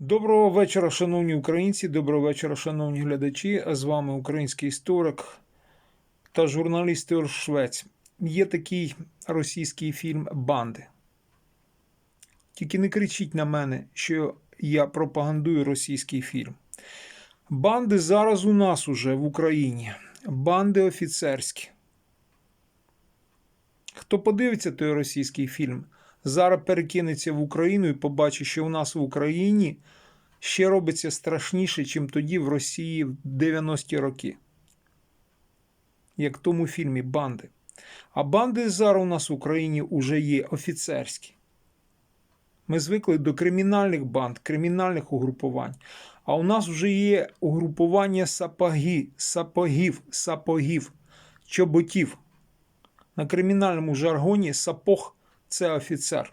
Доброго вечора, шановні українці, доброго вечора, шановні глядачі. А З вами український історик та журналіст Ігор Швець. Є такий російський фільм Банди. Тільки не кричіть на мене, що я пропагандую російський фільм. Банди зараз у нас уже в Україні. Банди офіцерські. Хто подивиться той російський фільм, зараз перекинеться в Україну і побачить, що у нас в Україні ще робиться страшніше, ніж тоді в Росії в 90-ті роки. Як в тому фільмі Банди. А банди зараз у нас в Україні вже є офіцерські. Ми звикли до кримінальних банд, кримінальних угрупувань. А у нас вже є угрупування сапоги, сапогів, сапогів, чоботів. На кримінальному жаргоні сапог це офіцер.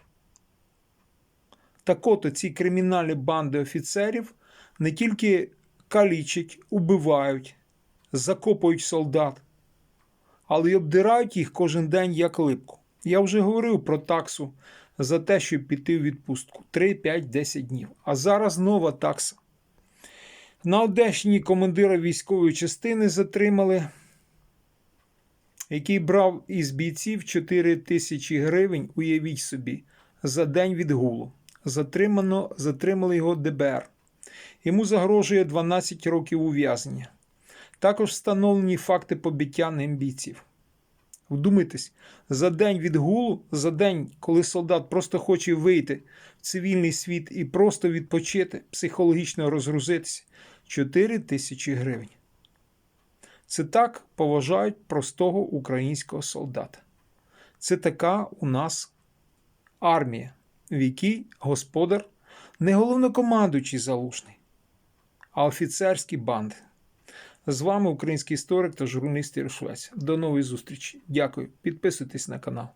Так от ці кримінальні банди офіцерів не тільки калічать, убивають, закопують солдат, але й обдирають їх кожен день як липку. Я вже говорив про таксу за те, щоб піти в відпустку 3, 5, 10 днів. А зараз нова такса. На Одещині командира військової частини затримали, який брав із бійців 4 тисячі гривень, уявіть собі, за день відгулу. Затримано, затримали його ДБР. Йому загрожує 12 років ув'язнення. Також встановлені факти побиття ним бійців. Вдумайтесь, за день відгулу, за день, коли солдат просто хоче вийти в цивільний світ і просто відпочити, психологічно розгрузитися, 4 тисячі гривень. Це так поважають простого українського солдата. Це така у нас армія, в якій господар не головнокомандуючий залужний, а офіцерські банди. З вами український історик та журналіст Ігор До нової зустрічі. Дякую. Підписуйтесь на канал.